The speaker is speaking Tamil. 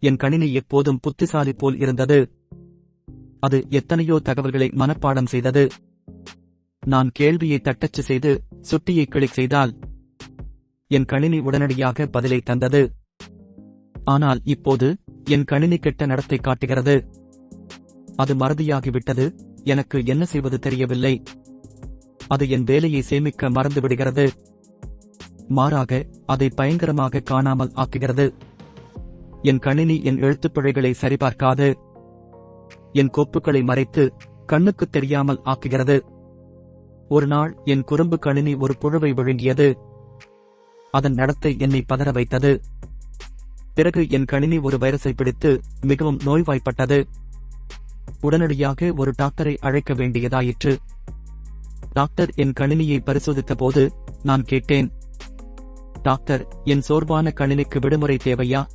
என் கணினி எப்போதும் புத்திசாலி போல் இருந்தது. அது எத்தனையோ தகவல்களை மனப்பாடம் செய்தது. நான் கேள்வியை தட்டச்சு செய்து சுட்டியை கிளிக் செய்தால் என் கணினி உடனடியாக பதிலை தந்தது. ஆனால் இப்போது என் கணினி கெட்ட நடத்தை காட்டுகிறது. அது மறதியாகிவிட்டது. எனக்கு என்ன செய்வது தெரியவில்லை. அது என் வேலையை சேமிக்க மறந்துவிடுகிறது. மாறாக அதை பயங்கரமாக காணாமல் ஆக்குகிறது. என் கணினி என் எழுத்துப்பிழைகளை சரிபார்க்காது. என் கோப்புகளை மறைத்து கண்ணுக்கு தெரியாமல் ஆக்குகிறது. ஒரு நாள் என் குறும்பு கணினி ஒரு புழுவை விழுங்கியது. அதன் நடத்தை என்னை பதற வைத்தது. பிறகு என் கணினி ஒரு வைரஸை பிடித்து மிகவும் நோய்வாய்ப்பட்டது. உடனடியாக ஒரு டாக்டரை அழைக்க வேண்டியதாயிற்று. டாக்டர் என் கணினியை பரிசோதித்த போது நான் கேட்டேன் டாக்டர் என் சோர்வான கணினிக்கு விடுமுறை தேவையா?